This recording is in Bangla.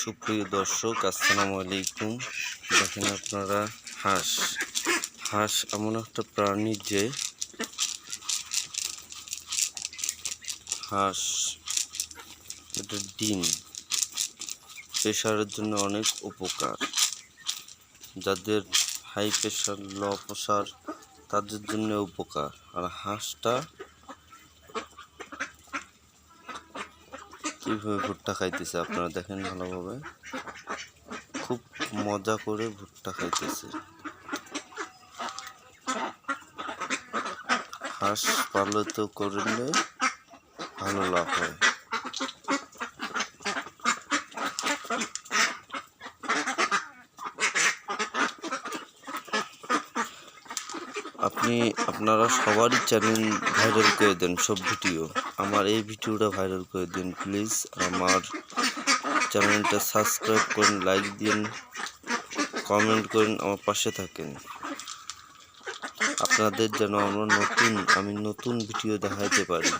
সুপ্রিয় দর্শক, আসসালামু আলাইকুম। দেখেন আপনারা, হাঁস। হাঁস এমন একটা প্রাণী যে হাঁস, এটা ডিম। প্রেশারের জন্য অনেক উপকার। যাদের হাই প্রেশার, লো প্রেশার, তাদের জন্য উপকার। আর হাঁসটা কীভাবে ভুট্টা খাইতেছে আপনারা দেখেন ভালোভাবে। খুব মজা করে ভুট্টা খাইতেছে। হাঁস পালিত করলে ভালো লাভ হয়। আপনি আপনারা সবারই চ্যানেল ভাইরাল করে দেন, সব ভিডিও আমার এই ভিডিওটা ভাইরাল করে দিন প্লিজ আমার চ্যানেলটা সাবস্ক্রাইব করেন লাইক দিন কমেন্ট করেন, আমার পাশে থাকেন। আপনাদের যেন আমরা নতুন, আমি নতুন ভিডিও দেখাতে পারি।